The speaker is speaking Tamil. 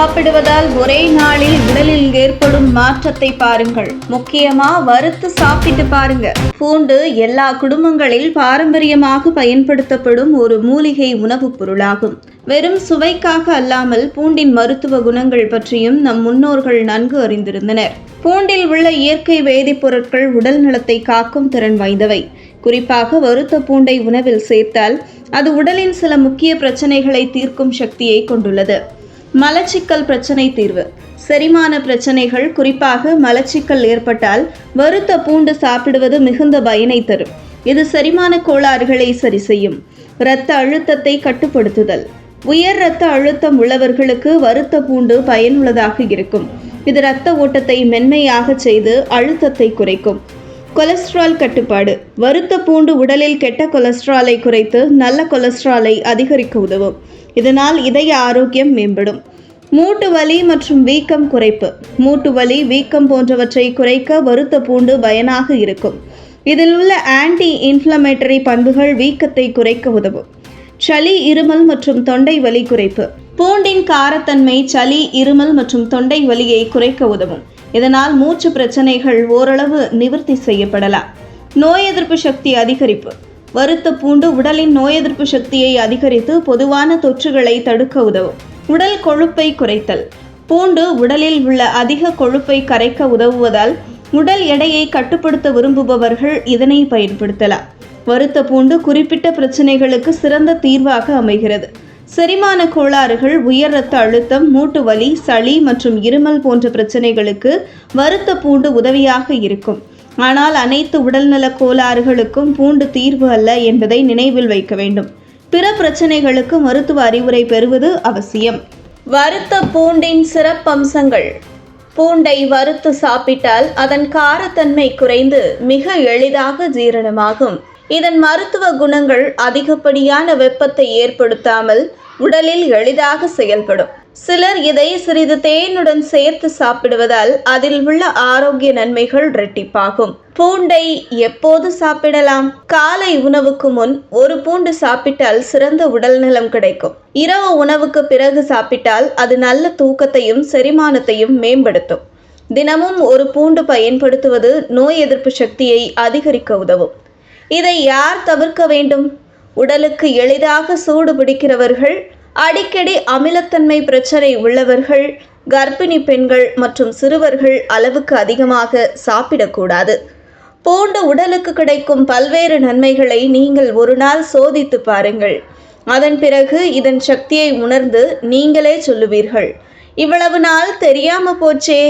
சாப்பிடுவதால் ஒரே நாளில் உடலில் ஏற்படும் மாற்றத்தை பாருங்கள். முக்கியமா வறுத்து சாப்பிட்டு பாருங்க. பூண்டு எல்லா குடும்பங்களில் பாரம்பரியமாக பயன்படுத்தப்படும் ஒரு மூலிகை உணவுப் பொருளாகும். வெறும் சுவைக்காக அல்லாமல் பூண்டின் மருத்துவ குணங்கள் பற்றியும் நம் முன்னோர்கள் நன்கு அறிந்திருந்தனர். பூண்டில் உள்ள இயற்கை வேதிப்பொருட்கள் உடல் நலத்தை காக்கும் திறன் வாய்ந்தவை. குறிப்பாக வறுத்த பூண்டை உணவில் சேர்த்தால் அது உடலின் சில முக்கிய பிரச்சனைகளை தீர்க்கும் சக்தியை கொண்டுள்ளது. மலச்சிக்கல் பிரச்சனை தீர்வு. செரிமான பிரச்சனைகள் குறிப்பாக மலச்சிக்கல் ஏற்பட்டால் வறுத்த பூண்டு சாப்பிடுவது மிகுந்த பயனை தரும். இது செரிமான கோளாறுகளை சரி செய்யும். இரத்த அழுத்தத்தை கட்டுப்படுத்துதல். உயர் இரத்த அழுத்தம் உள்ளவர்களுக்கு வறுத்த பூண்டு பயனுள்ளதாக இருக்கும். இது இரத்த ஓட்டத்தை மென்மையாக செய்து அழுத்தத்தை குறைக்கும். கொலஸ்ட்ரால் கட்டுப்பாடு. வறுத்த பூண்டு உடலில் கெட்ட கொலஸ்ட்ராலை குறைத்து நல்ல கொலஸ்ட்ராலை அதிகரிக்க உதவும். இதனால் இதய ஆரோக்கியம் மேம்படும். மூட்டு வலி மற்றும் வீக்கம் குறைப்பு. மூட்டு வலி வீக்கம் போன்றவற்றை குறைக்க வறுத்த பூண்டு பயனாக இருக்கும். இதில் உள்ள ஆன்டி இன்ஃப்ளமேட்டரி பண்புகள் வீக்கத்தை குறைக்க உதவும். சளி இருமல் மற்றும் தொண்டை வலி குறைப்பு. பூண்டின் காரத்தன்மை சளி இருமல் மற்றும் தொண்டை வலியை குறைக்க உதவும். இதனால் மூச்சு பிரச்சனைகள் ஓரளவு நிவர்த்தி செய்யப்படலாம். நோய் எதிர்ப்பு சக்தி அதிகரிப்பு. வறுத்த பூண்டு உடலின் நோய் எதிர்ப்பு சக்தியை அதிகரித்து பொதுவான தொற்றுகளை தடுக்க உதவும். உடல் கொழுப்பை குறைத்தல். பூண்டு உடலில் உள்ள அதிக கொழுப்பை கரைக்க உதவுவதால் உடல் எடையை கட்டுப்படுத்த விரும்புபவர்கள் இதனை பயன்படுத்தலாம். வறுத்த பூண்டு குறிப்பிட்ட பிரச்சனைகளுக்கு சிறந்த தீர்வாக அமைகிறது. செரிமான கோளாறுகள் உயர் ரத்த அழுத்தம் மூட்டு வலி சளி மற்றும் இருமல் போன்ற பிரச்சனைகளுக்கு வருத்த பூண்டு உதவியாக இருக்கும். ஆனால் அனைத்து உடல்நல கோளாறுகளுக்கும் பூண்டு தீர்வு அல்ல என்பதை நினைவில் வைக்க வேண்டும். பிற பிரச்சனைகளுக்கு மருத்துவ அறிவுரை பெறுவது அவசியம். வறுத்த பூண்டின் சிறப்பம்சங்கள். பூண்டை வறுத்து சாப்பிட்டால் அதன் காரத்தன்மை குறைந்து மிக எளிதாக ஜீரணமாகும். இதன் மருத்துவ குணங்கள் அதிகப்படியான வெப்பத்தை ஏற்படுத்தாமல் உடலில் எளிதாக செயல்படும். சிலர் இதை சிறிது தேனுடன் சேர்த்து சாப்பிடுவதால் அதில் உள்ள ஆரோக்கிய நன்மைகள் இரட்டிப்பாகும். பூண்டை எப்போது சாப்பிடலாம்? காலை உணவுக்கு முன் ஒரு பூண்டு சாப்பிட்டால் சிறந்த உடல் நலம் கிடைக்கும். இரவு உணவுக்கு பிறகு சாப்பிட்டால் அது நல்ல தூக்கத்தையும் செரிமானத்தையும் மேம்படுத்தும். தினமும் ஒரு பூண்டு பயன்படுத்துவது நோய் எதிர்ப்பு சக்தியை அதிகரிக்க உதவும். இதை யார் தவிர்க்க வேண்டும்? உடலுக்கு எளிதாக சூடு பிடிக்கிறவர்கள் அடிக்கடி அமிலத்தன்மை பிரச்சனை உள்ளவர்கள் கர்ப்பிணி பெண்கள் மற்றும் சிறுவர்கள் அளவுக்கு அதிகமாக சாப்பிடக்கூடாது. பூண்டு உடலுக்கு கிடைக்கும் பல்வேறு நன்மைகளை நீங்கள் ஒரு நாள் சோதித்து பாருங்கள். அதன் பிறகு இதன் சக்தியை உணர்ந்து நீங்களே சொல்லுவீர்கள். இவ்வளவு நாள் தெரியாம போச்சே.